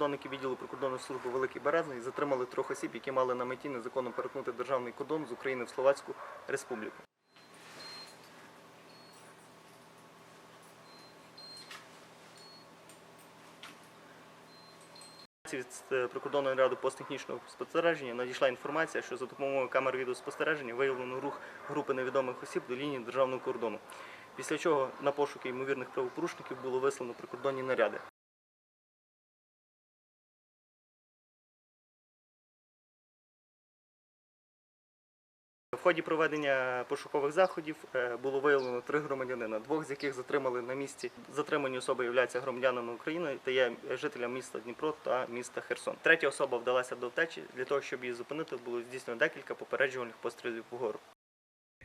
прикордонники відділу прикордонної служби Великий Березний затримали трьох осіб, які мали на меті незаконно перетнути державний кордон з України в Словацьку Республіку. Від е, прикордонного ряду посттехнічного спостереження надійшла інформація, що за допомогою камер відеоспостереження виявлено рух групи невідомих осіб до лінії державного кордону. Після чого на пошуки ймовірних правопорушників було вислано прикордонні наряди. В ході проведення пошукових заходів е, було виявлено три громадянина, двох з яких затримали на місці. Затримані особи являються громадянами України та є жителям міста Дніпро та міста Херсон. Третя особа вдалася до втечі. Для того, щоб її зупинити, було здійснено декілька попереджувальних пострілів вгору.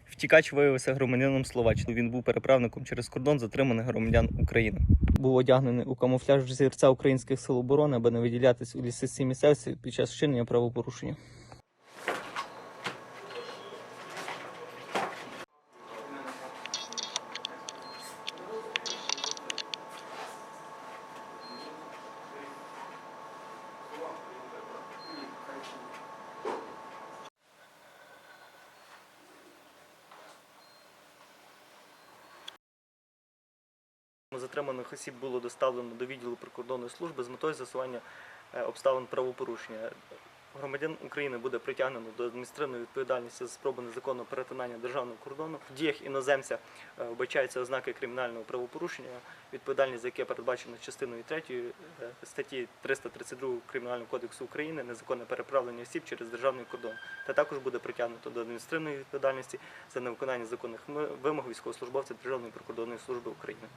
Втікач виявився громадянином Словаччини. Він був переправником через кордон затриманих громадян України. Був одягнений у камуфляж зірця українських сил оборони, аби не виділятись у лісистій місцевці під час вчинення правопорушення. Затриманих осіб було доставлено до відділу прикордонної служби з метою з'ясування е, обставин правопорушення. Громадян України буде притягнено до адміністративної відповідальності за спробу незаконного перетинання державного кордону. В діях іноземця е, вбачаються ознаки кримінального правопорушення, відповідальність за яке передбачена частиною 3 статті 332 Кримінального кодексу України незаконне переправлення осіб через державний кордон. Та також буде притягнуто до адміністративної відповідальності за невиконання законних вимог військовослужбовця Державної прикордонної служби України.